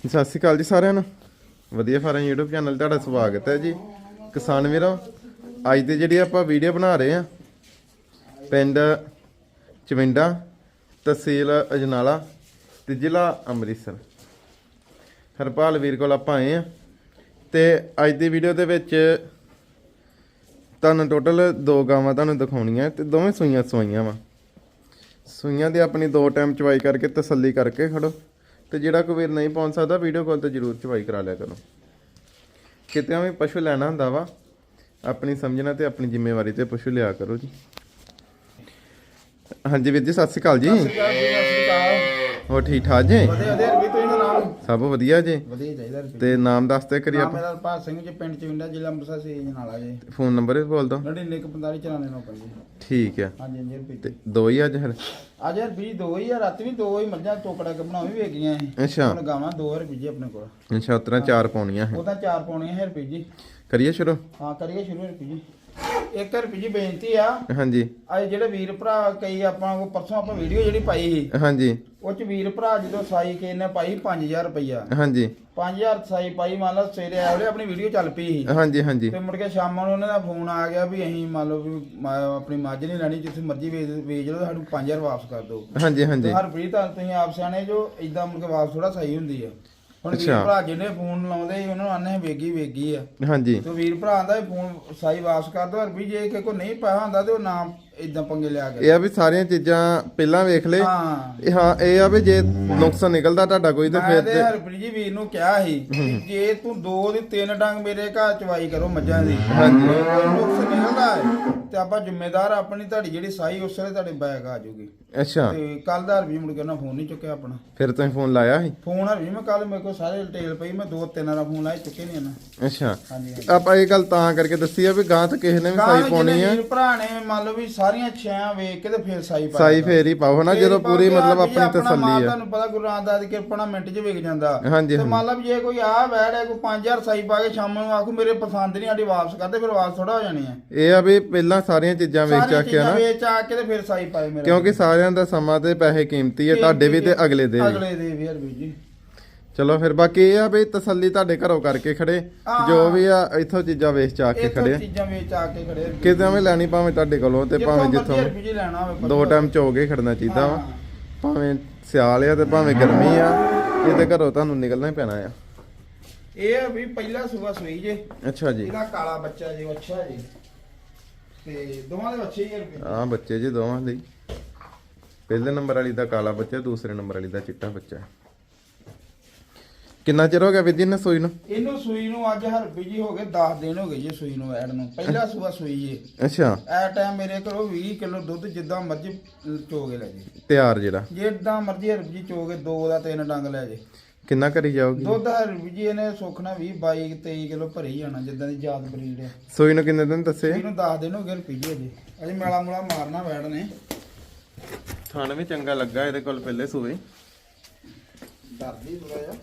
ਸਤਿ ਸ਼੍ਰੀ ਅਕਾਲ ਜੀ ਸਾਰਿਆਂ ਨੂੰ। ਵਧੀਆ ਫਾਰਮ YouTube ਚੈਨਲ ਤੁਹਾਡਾ ਸਵਾਗਤ ਹੈ ਜੀ। ਕਿਸਾਨ ਵੀਰੋ, ਅੱਜ ਦੇ ਜਿਹੜੀ ਆਪਾਂ ਵੀਡੀਓ ਬਣਾ ਰਹੇ ਆ ਪਿੰਡ ਚਵਿੰਡਾ, ਤਹਿਸੀਲ ਅਜਨਾਲਾ ਤੇ ਜ਼ਿਲ੍ਹਾ ਅੰਮ੍ਰਿਤਸਰ। ਹਰਪਾਲ ਵੀਰ ਕੋਲ ਆਪਾਂ ਆਏ ਆ ਤੇ ਅੱਜ ਦੀ ਵੀਡੀਓ ਦੇ ਵਿੱਚ ਤੁਹਾਨੂੰ ਟੋਟਲ ਦੋ ਗਾਵਾਂ ਤੁਹਾਨੂੰ ਦਿਖਾਉਣੀਆਂ ਤੇ ਦੋਵੇਂ ਸੂਈਆਂ ਸਵਾਈਆਂ ਵਾ। ਸੂਈਆਂ ਦੇ ਆਪਣੀ ਦੋ ਟਾਈਮ ਚਵਾਈ ਕਰਕੇ ਤਸੱਲੀ ਕਰਕੇ ਖੜੋ। ਤੇ ਜਿਹੜਾ ਕੋਈ ਵੀਰ ਨਹੀਂ ਪਹੁੰਚ ਸਕਦਾ ਵੀਡੀਓ ਕਾਲ ਤੇ ਜਰੂਰ ਚਵਾਈ ਕਰਾ ਲਿਆ ਕਰੋ। ਕਿਤੇ ਵੀ ਪਸ਼ੂ ਲੈਣਾ ਹੁੰਦਾ ਵਾ ਆਪਣੀ ਸਮਝਣਾ ਤੇ ਆਪਣੀ ਜ਼ਿੰਮੇਵਾਰੀ ਤੇ ਪਸ਼ੂ ਲਿਆ ਕਰੋ ਜੀ। ਹਾਂਜੀ ਵੀਰ ਜੀ ਸਤਿ ਸ਼੍ਰੀ ਅਕਾਲ ਜੀ। ਹੋਰ ਠੀਕ ਠਾਕ ਜੀ? ਵਧੀਆ ਵਧੀਆ। ਸਭ ਵਧੀਆ ਜੀ। ਵਧੀਆ ਚਾਹੀਦਾ ਤੇ ਨਾਮ ਦੱਸਦੇ ਕਰੀ ਨਾਮ ਆਪਾਂ। ਮੇਰਾ ਭਾਰ ਸਿੰਘ ਜੀ ਪਿੰਡ ਚਵਿੰਡਾ ਜ਼ਿਲ੍ਹਾ ਅੰਮ੍ਰਿਤਸਰ ਸੀ ਜਨਾਲਾ ਜੀ ਫੋਨ ਨੰਬਰ ਵੀ ਬੋਲ ਦੋ 9945 ਜੀ ਠੀਕ ਆ। ਹਾਂਜੀ ਹਾਂਜੀ ਰਵੀ ਤੇ ਦੋ ਹੀ ਅੱਜ ਫਿਰ? ਅੱਜ ਯਾਰ ਵੀ ਦੋ ਹੀ ਆ ਰਾਤੀ ਵੀ ਦੋ ਹੀ ਮੱਝਾਂ ਟੋਕੜਾ ਕੇ ਬਣਾਉਂ ਵੀ ਵੇਗੀਆਂ ਇਹ। ਅੱਛਾ। ਹੁਣ ਗਾਵਾਂ ਦੋ ਰੁਪਏ ਜੀ ਆਪਣੇ ਕੋਲ। ਅੱਛਾ ਉਤਰਾ ਚਾਰ ਪਾਉਣੀਆਂ ਹੈ ਉਹ ਤਾਂ ਚਾਰ ਪਾਉਣੀਆਂ ਹੈ ਰੁਪਏ ਜੀ। ਕਰੀਏ ਸ਼ੁਰੂ? ਹਾਂ ਕਰੀਏ ਸ਼ੁਰੂ ਰੁਪਏ ਜੀ। ਇੱਕ ਰੁਪਏ ਜੀ ਬੇਨਤੀ ਆ। ਹਾਂਜੀ। ਅੱਜ ਜਿਹੜੇ ਵੀਰ ਭਰਾ ਕਈ ਆਪਾਂ ਉਹ ਪਰਸੋਂ ਆਪਾਂ ਵੀਡੀਓ ਜਿਹੜੀ ਪਾਈ ਸੀ ਹਾਂਜੀ। ਉਹ ਚ ਵੀਰ ਭਰਾ ਜਦੋਂ ਸਾਈ ਕੇ ਨੇ ਪਾਈ 5000 ਰੁਪਈਆ। ਹਾਂਜੀ। 5000 ਸਾਈ ਪਾਈ ਮੰਨ ਲਓ ਸਵੇਰੇ ਆਏ ਆਪਣੀ ਵੀਡੀਓ ਚੱਲ ਪਈ ਸੀ। ਹਾਂਜੀ ਹਾਂਜੀ। ਤੇ ਮੁੜ ਕੇ ਸ਼ਾਮਾਂ ਨੂੰ ਉਹਨਾਂ ਦਾ ਫੋਨ ਆ ਗਿਆ ਵੀ ਅਸੀਂ ਮੰਨ ਲਓ ਵੀ ਆਪਣੀ ਮੱਝ ਨਹੀਂ ਲੈਣੀ ਜਿੱਥੇ ਮਰਜ਼ੀ ਵੇਚ ਵੇਚ ਲਓ ਸਾਨੂੰ 5000 ਵਾਪਸ ਕਰ ਦਿਓ। ਹਾਂਜੀ ਹਾਂਜੀ। ਹਰਪ੍ਰੀਤ ਤਾਂ ਤੁਸੀਂ ਆਪ ਸਿਆਣੇ ਜੋ ਇਦਾਂ ਮੁੜ ਕੇ ਵਾਪਸ ਥੋੜਾ ਸਹੀ ਹੁੰਦੀ ਆ। ਹੁਣ ਵੀਰ ਅੱਛਾ। ਭਰਾ ਜਿਹਨੇ ਫੋਨ ਲਾਉਂਦੇ ਸੀ ਉਹਨਾਂ ਨੂੰ ਆਨੇ ਵੇਗੀ ਵੇਗੀ ਆ ਹਾਂਜੀ ਤੇ ਵੀਰ ਭਰਾ ਆਂਦਾ ਫੋਨ ਸਾਈ ਵਾਪਸ ਕਰ ਦਿਓ ਹਰਪ੍ਰੀਤ ਜੇ ਕਿਸੇ ਕੋ ਨਹੀਂ ਪਾਇਆ ਹੁੰਦਾ ਤੇ ਉਹ ਨਾਮ ਇਦਾਂ ਪੰਗੇ ਲਿਆ ਇਹ ਗਿਆ ਆ ਵੀ ਸਾਰੀਆਂ ਚੀਜ਼ਾਂ ਪਹਿਲਾਂ ਵੇਖ ਲੈ ਹਾਂ। ਇਹ ਹਾਂ ਇਹ ਆ ਵੀ ਜੇ ਨੁਕਸ ਨਿਕਲਦਾ ਤੁਹਾਡਾ ਕੋਈ ਤੇ ਮੈਂ ਫਿਰ ਤੇ ਤੇ ਹਰਪ੍ਰੀਤ ਜੀ ਵੀਰ ਨੂੰ ਕਿਹਾ ਸੀ ਕਿ ਜੇ ਤੂੰ ਦੋ ਦੀ ਤਿੰਨ ਡੰਗ ਮੇਰੇ ਘਰ ਚਵਾਈ ਕਰੋ ਮੱਝਾਂ ਦੀ। ਹਾਂਜੀ। ਨੁਕਸ ਨਿਕਲਦਾ ਹੈ ਤੇ ਆਪਾਂ ਜ਼ਿੰਮੇਦਾਰ ਆਪਣੀ ਤੁਹਾਡੀ ਜਿਹੜੀ ਸਾਈ ਉਸ ਵੇਲੇ ਤੁਹਾਡੇ ਬੈਗ ਆ ਜਾਊਗੀ ਅੱਛਾ। ਤੇ ਕੱਲ ਦਾ ਹਰਵੀ ਮੁੜ ਕੇ ਨਾ ਫੋਨ ਨਹੀਂ ਚੁੱਕਿਆ ਆਪਣਾ। ਫਿਰ ਤੁਸੀਂ ਫੋਨ ਲਾਇਆ ਸੀ? ਫੋਨ ਹਰਵੀ ਮੈਂ ਕੱਲ ਮੇਰੇ ਕੋਲ ਸਾਰੇ ਡਿਟੇਲ ਪਈ ਮੈਂ ਦੋ ਤਿੰਨ ਵਾਰ ਫੋਨ ਲਾਏ ਚੁੱਕੇ ਨਹੀਂ ਨਾ ਅੱਛਾ। ਹਾਂਜੀ ਹਾਂਜੀ। ਆਪਾਂ ਇਹ ਗੱਲ ਤਾਂ ਕਰਕੇ ਦੱਸੀ ਆ ਵੀ ਗਾਂ ਤੇ ਕਿਸੇ ਨੇ ਵੀ ਸਾਈ ਪਾਉਣੀ ਆ। ਭਰਾ ਨੇ ਮੰਨ ਲਓ ਵੀ ਸਾਰੀਆਂ ਛਿਆਂ ਵੇਖ ਕੇ ਤੇ ਫਿਰ ਸਾਈ ਪਾ ਸਾਈ। ਫੇਰ ਹੀ ਪਾਓ ਨਾ ਫੇਰ ਜਦੋਂ ਹੀ ਪੂਰੀ ਮਤਲਬ ਆਪਣੀ ਤਸੱਲੀ ਆ। ਤੁਹਾਨੂੰ ਪਤਾ ਗੁਰੂ ਰਾਮਦਾਸ ਦੀ ਕਿਰਪਾ ਨਾਲ ਮਿੰਟ 'ਚ ਵਿਕ ਜਾਂਦਾ। ਤੇ। ਮੰਨ ਲਓ ਜੇ ਕੋਈ ਆ ਬੈੜ ਹੈ ਕੋਈ 5000 ਸਾਈ ਪਾ ਕੇ ਸ਼ਾਮ ਨੂੰ ਆਖੂ ਮੇਰੇ ਪਸੰਦ ਨਹੀਂ ਆਡੀ ਵਾਪਸ ਕਰਦੇ ਫਿਰ ਵਾਪਸ ਥੋੜਾ ਹੋ ਜਾਣੀ ਹੈ ਇਹ ਆ ਵੀ ਪਹਿਲਾਂ ਸਾਰੀਆਂ ਚੀਜ਼ਾਂ ਵੇਚ ਚੱਕ ਕੇ ਨਾ ਚੀਜ਼ਾਂ ਵੇਚ ਆ ਕੇ ਤੇ ਫਿਰ ਸਾਈ ਪਾਏ ਮੇਰੇ ਕਿਉਂਕਿ ਸਾਰਿਆਂ ਦਾ ਸਮਾਂ ਤੇ ਪੈਸੇ ਕੀਮਤੀ ਆ ਤੁਹਾਡੇ ਵੀ ਤੇ ਅਗਲੇ ਦੇ ਵੀ। ਅਗਲੇ ਦੇ ਵੀ ਹਰਵੀ ਜੀ। ਚਲੋ ਫਿਰ ਬਾਕੀ ਇਹ ਆ ਵੀ ਤਸੱਲੀ ਤੁਹਾਡੇ ਘਰੋਂ ਕਰਕੇ ਖੜੇ ਹਾਂ। ਜੋ ਵੀ ਆ ਇੱਥੋਂ ਚੀਜ਼ਾਂ ਵੇਚ ਚਾ ਕੇ ਇਹ ਖੜੇ ਚੀਜ਼ਾਂ ਵੇਚ ਆ ਕੇ ਖੜੇ ਹਰਵੀ। ਕਿਤੇ ਵੀ ਲੈਣੀ ਭਾਵੇਂ ਤੁਹਾਡੇ ਕੋਲੋਂ ਤੇ ਭਾਵੇਂ ਜਿੱਥੋਂ। ਲੈਣਾ ਹੋਵੇ ਦੋ ਟਾਈਮ ਚੋ ਕੇ ਖੜਨਾ ਚਾਹੀਦਾ ਵਾ। ਹਾਂ। ਭਾਵੇਂ ਸਿਆਲ ਆ ਤੇ ਭਾਵੇਂ ਗਰਮੀ ਆ ਇਹਦੇ ਘਰੋਂ ਤੁਹਾਨੂੰ ਨਿਕਲਣਾ ਹੀ ਪੈਣਾ ਆ। ਇਹ ਆ ਵੀ ਪਹਿਲਾ ਸੂਆ ਸੂਈ ਜੇ। ਅੱਛਾ ਜੀ। ਇਹਦਾ ਕਾਲਾ ਬੱਚਾ ਜੀ ਅੱਛਾ ਜੀ। ਤੇ ਦੋਵਾਂ ਦੇ ਬੱਚੇ ਹੀ ਆ ਬੱਚੇ ਜੀ ਦੋਵਾਂ ਦੇ ਹੀ। ਪਹਿਲੇ ਨੰਬਰ ਵਾਲੀ ਦਾ ਕਾਲਾ ਬੱਚਾ ਦੂਸਰੇ ਨੰਬਰ ਵਾਲੀ ਦਾ ਚਿੱਟਾ ਬੱਚਾ। ਕਿੰਨਾ ਚਿਰ ਹੋ ਗਿਆ ਵੀਰ ਜੀ ਨੇ ਸੂਈ ਨੂੰ? ਇਹਨੂੰ ਸੂਈ ਨੂੰ ਅੱਜ ਹਰਬੀ ਜੀ ਹੋ ਗਏ 10 ਦਿਨ ਹੋ ਗਏ ਜੀ ਸੂਈ ਨੂੰ ਐਡ ਨੂੰ। ਪਹਿਲਾ ਸੂਆ ਸੂਈ ਜੀ ਅੱਛਾ। ਐ ਟਾਈਮ ਮੇਰੇ ਕੋਲੋਂ 20 ਕਿਲੋ ਦੁੱਧ ਜਿੱਦਾਂ ਮਰਜ਼ੀ ਚੋਗੇ ਲੈ ਜੀ। ਤਿਆਰ ਜਿਹੜਾ। ਜਿੱਦਾਂ ਮਰਜ਼ੀ ਹਰਬੀ ਜੀ ਚੋਗੇ ਦੋ ਦਾ ਤਿੰਨ ਡੰਗ ਲੈ ਜੇ। ਕਿੰਨਾ ਕਰੀ ਜਾਊਗੀ? ਦੁੱਧ ਹਰਬੀ ਜੀ ਇਹਨੇ ਸੁਖਣਾ 20 22 23 ਕਿਲੋ ਭਰੀ ਜਾਣਾ ਜਿੱਦਾਂ ਦੀ ਯਾਦ ਬਰੀਡ ਹੈ ਸੂਈ ਨੂੰ ਕਿੰਨੇ ਦਿਨ ਦੱਸੇ? ਇਹਨੂੰ 10 ਦਿਨ ਹੋ ਗਏ ਹਰਬੀ ਜੀ ਅਜੇ ਅਜੇ ਮੇਲਾ ਮੂਲਾ ਮਾਰਨਾ ਵੈੜ ਨੇ। ਥਣ ਵੀ ਚੰਗਾ ਲੱਗਾ ਇਹਦੇ ਕੋਲ ਪਹਿਲੇ ਸੂਏ। ਡਰਦੀ ਥੋੜਾ ਜਿਹਾ।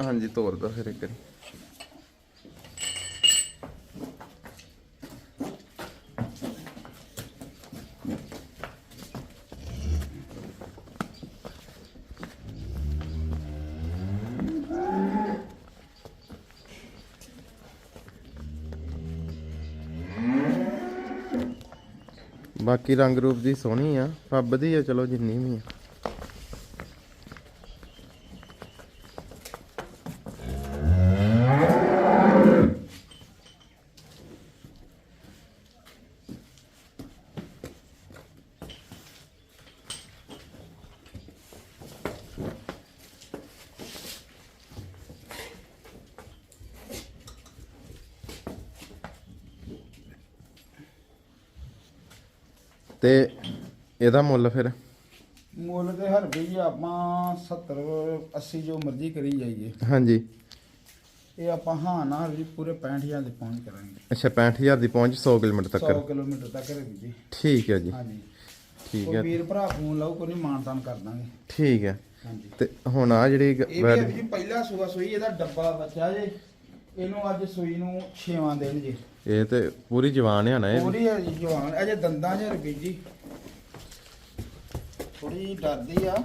ਹਾਂਜੀ ਤੋੜ ਦੋ ਫਿਰ ਇੱਕ ਵਾਰੀ। ਬਾਕੀ ਰੰਗ ਰੂਪ ਦੀ ਸੋਹਣੀ ਆ ਫੱਬ ਦੀ ਆ, ਚਲੋ ਜਿੰਨੀ ਵੀ ਆ। ਤੇ ਇਹਦਾ ਮੁੱਲ ਫਿਰ? ਮੁੱਲ ਤੇ ਹਰਬੀ ਜੀ ਆਪਾਂ 70 80 ਜੋ ਮਰਜ਼ੀ ਕਰੀ ਜਾਈਏ। ਹਾਂਜੀ। ਇਹ ਆਪਾਂ ਹਾਂ ਨਾ ਹਰਬੀ ਪੂਰੇ 65000 ਦੇ ਪਹੁੰਚ ਕਰਾਂਗੇ। ਅੱਛਾ 65000 ਦੀ ਪਹੁੰਚ 100 ਕਿਲੋਮੀਟਰ 100 ਤੱਕ ਕਿਲੋਮੀਟਰ ਤੱਕ ਹਰਬੀ ਜੀ। ਠੀਕ ਹੈ ਜੀ। ਹਾਂਜੀ। ਠੀਕ ਹੈ। ਵੀਰ ਭਰਾ ਫੋਨ ਲਾਓ ਕੋਈ ਨਹੀਂ ਮਾਨਤਾਨ ਕਰ ਦਾਂਗੇ। ਠੀਕ ਹੈ। ਹਾਂਜੀ। ਤੇ ਹੁਣ ਆ ਜਿਹੜੀ ਇਹ ਵੀ ਪਹਿਲਾ ਸੂਆ ਸੂਈ ਇਹਦਾ ਡੱਬਾ ਬੱਚਾ ਜੇ। ਇਹਨੂੰ ਅੱਜ ਸੂਈ ਨੂੰ 6ਵਾਂ ਦਿਨ ਜੀ। ਇਹ ਤੇ ਪੂਰੀ ਜਵਾਨ ਆ ਨਾ ਇਹ ਪੂਰੀ ਹੈ ਜੀ ਜਵਾਨ। ਅਜੇ ਦੰਦਾਂ 'ਚ ਰਬੀ ਜੀ। ਥੋੜੀ ਡਰਦੀ ਆ।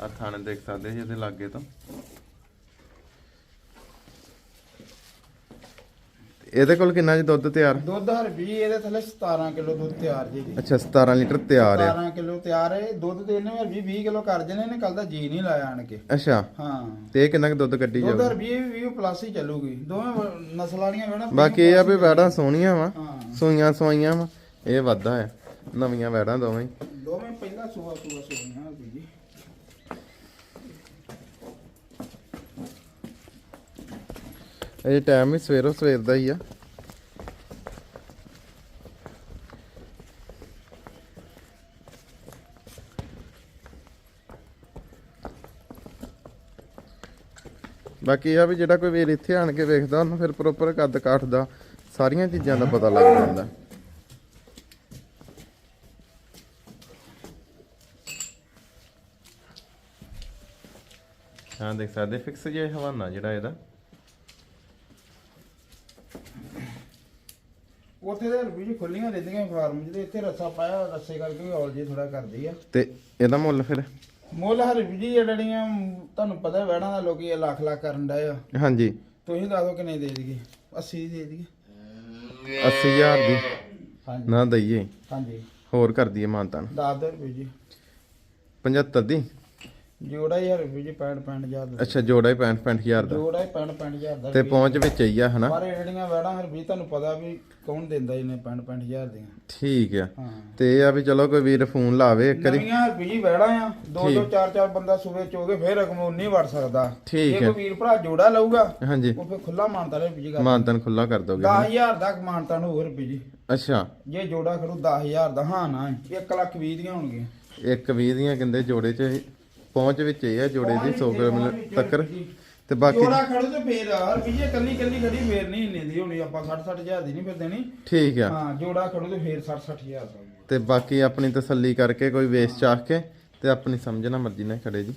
ਆ ਥਾਣੇ ਦੇਖ ਸਕਦੇ ਜੀ ਇਹਦੇ ਲਾਗੇ ਤੋਂ। ਇਹਦੇ ਕੋਲ ਕਿੰਨਾ ਜੀ ਦੁੱਧ ਤਿਆਰ? ਦੁੱਧ ਹਰ ਵੀ ਇਹਦੇ ਥੱਲੇ 17 ਕਿਲੋ ਦੁੱਧ ਤਿਆਰ ਜੀ ਅੱਛਾ 17 ਲੀਟਰ ਤਿਆਰ ਆ 17 ਕਿਲੋ ਤਿਆਰ ਹੈ ਦੁੱਧ ਤੇ ਇਹਨੇ ਹਰ ਵੀ 20 ਕਿਲੋ ਕਰ ਜਣੇ ਨੇ ਕੱਲ ਦਾ ਜੀ ਨਹੀਂ ਲਾਇਆ ਆਣ ਕੇ। ਅੱਛਾ ਹਾਂ। ਤੇ ਇਹ ਕਿੰਨਾ ਕੁ ਦੁੱਧ ਕੱਢੀ ਦੁੱਧ ਜਾਊ ਹਰ ਵੀ 20 ਪਲੱਸ ਹੀ ਚੱਲੂਗੀ। ਦੋਵੇਂ ਨਸਲ ਵਾਲੀਆਂ ਵੇਣਾ ਬਾਕੀ ਇਹ ਆ ਵੀ ਵੈੜਾਂ ਸੋਹਣੀਆਂ ਵਾ ਹਾਂ। ਸੂਈਆਂ ਸਵਾਈਆਂ ਵਾ ਇਹ ਵਾਧਾ ਹੈ ਨਵੀਆਂ ਵੈੜਾਂ ਦੋਵੇਂ ਹੀ। ਦੋਵੇਂ ਪਹਿਲਾਂ ਸੁਬਾ ਸੁਬਾ ਸੁਬੀਆਂ ਹਰ ਜੀ। ਇਹ ਟਾਈਮ ਵੀ ਸਵੇਰੋਂ ਸਵੇਰ ਦਾ ਹੀ ਆ। ਬਾਕੀ ਆ ਵੀ ਜਿਹੜਾ ਕੋਈ ਵੀਰ ਇੱਥੇ ਆਣ ਕੇ ਵੇਖਦਾ, ਉਹਨੂੰ ਫਿਰ ਪ੍ਰੋਪਰ ਕੱਦ ਕਾਠ ਦਾ, ਸਾਰੀਆਂ ਚੀਜ਼ਾਂ ਦਾ ਪਤਾ ਲੱਗ ਜਾਂਦਾ। ਹਾਂ, ਦੇਖ ਸਕਦੇ ਫਿਕਸ ਜਿਹਾ ਹਵਾਨਾ ਜਿਹੜਾ ਇਹਦਾ। ਉੱਥੇ ਦੇ ਰੁਪਏ ਖੁੱਲੀਆਂ ਰਹਿੰਦੀਆਂ ਫਾਰਮ ਜਿਹਦੇ ਇੱਥੇ ਰੱਸਾ ਪਾਇਆ ਰੱਸੇ ਕਰਕੇ ਔਲ ਜੀ ਥੋੜਾ ਕਰਦੀ ਆ। ਤੇ ਇਹਦਾ ਮੁੱਲ ਫਿਰ? ਮੁੱਲ ਹਰ ਜੀ ਜਿਹੜੀਆਂ ਤੁਹਾਨੂੰ ਪਤਾ ਵੈੜਾਂ ਦਾ ਲੋਕੀ ਇਹ ਲੱਖ ਲੱਖ ਕਰਨ ਡਏ ਆ। ਹਾਂਜੀ। ਤੁਸੀਂ ਦੱਸੋ ਕਿੰਨੇ ਦੇ ਦਈਏ? 80 ਦੇ ਦਈਏ। 80000 ਦੀ? ਹਾਂਜੀ। ਨਾ ਦਈਏ। ਹਾਂਜੀ। ਹੋਰ ਕਰ ਦਈਏ ਮਾਨਤਾਨ। ਦੱਸ ਦੋ ਰੁਪਏ ਜੀ 75 ਦੀ? ਜੋੜਾ ਹਰ ਰੁਪਏ ਜੀ 65 65000 ਦਾ। ਅੱਛਾ ਜੋੜਾ ਹੀ 65 65000 ਦਾ। ਜੋੜਾ ਹੀ 65 65000 ਦਾ। ਤੇ। ਪਹੁੰਚ ਵਿੱਚ ਹੀ ਆ ਹਨਾ? ਪਰ ਜਿਹੜੀਆਂ ਵੈੜਾਂ ਹਰ ਵੀ ਤੁਹਾਨੂੰ ਪਤਾ ਵੀ ਕੌਣ ਦਿੰਦਾ ਇਹਨੇ 65 65000 ਦੀਆਂ। ਠੀਕ ਆ। ਤੇ ਇਹ ਆ ਵੀ ਚਲੋ ਕੋਈ ਵੀਰ ਫੋਨ ਲਾਵੇ ਇੱਕ ਵਾਰੀ। ਨਵੀਆਂ ਵੀ ਵੈੜਾਂ ਆ। ਦੋ। ਦੋ ਚਾਰ ਚਾਰ ਬੰਦਾ ਸੂਵੇ ਚੋਗੇ ਫੇਰ ਰਕਮ ਉਨੀ ਵੜ ਸਕਦਾ। ਠੀਕ ਜੇ ਹੈ। ਕੋਈ ਵੀਰ ਭਰਾ ਜੋੜਾ ਲਊਗਾ ਹਾਂਜੀ। ਉਹ ਫੇਰ ਖੁੱਲਾ ਮਾਨਤਾ ਰਹੇ ਜੀ ਗੱਲ ਮਾਨਤਨ ਖੁੱਲਾ ਕਰ ਦੋਗੇ 10000 ਦਾ ਮਾਨਤਾ ਨੂੰ ਹੋਰ ਰੁਪਏ ਜੀ। ਅੱਛਾ। ਜੇ ਜੋੜਾ ਖੜੂ 10000 ਦਾ ਹਾਂ ਨਾ 1 ਲੱਖ 20 ਦੀਆਂ ਹੋਣਗੀਆਂ। ਇੱਕ 20 ਦੀਆਂ ਕਹਿੰਦੇ ਜੋੜੇ 'ਚ ਇਹ। ਪਹੁੰਚ ਵਿੱਚ ਹੀ ਆ ਜੋੜੇ ਦੀ 100 ਗ੍ਰਾਮ ਤੱਕਰ। ਤੇ ਬਾਕੀ ਜੋੜਾ ਖੜੂ ਤੇ ਫੇਰ ਜੇ ਕੱਲੀ ਕੱਲੀ ਖੜੀ ਫੇਰ ਨਹੀਂ ਇੰਨੇ ਦੀ ਹੋਣੀ ਆਪਾਂ 60 60000 ਦੀ ਨਹੀਂ ਫਿਰ ਦੇਣੀ। ਠੀਕ ਆ। ਹਾਂ ਜੋੜਾ ਖੜੂ ਤੇ ਫੇਰ 60 60000 ਦਾ। ਤੇ ਬਾਕੀ ਆਪਣੀ ਤਸੱਲੀ ਕਰਕੇ ਕੋਈ ਵੇਚ ਚਾਖ ਕੇ ਤੇ ਆਪਣੀ ਸਮਝ ਨਾਲ ਮਰਜ਼ੀ ਨਾਲ ਖੜੇ ਜੀ।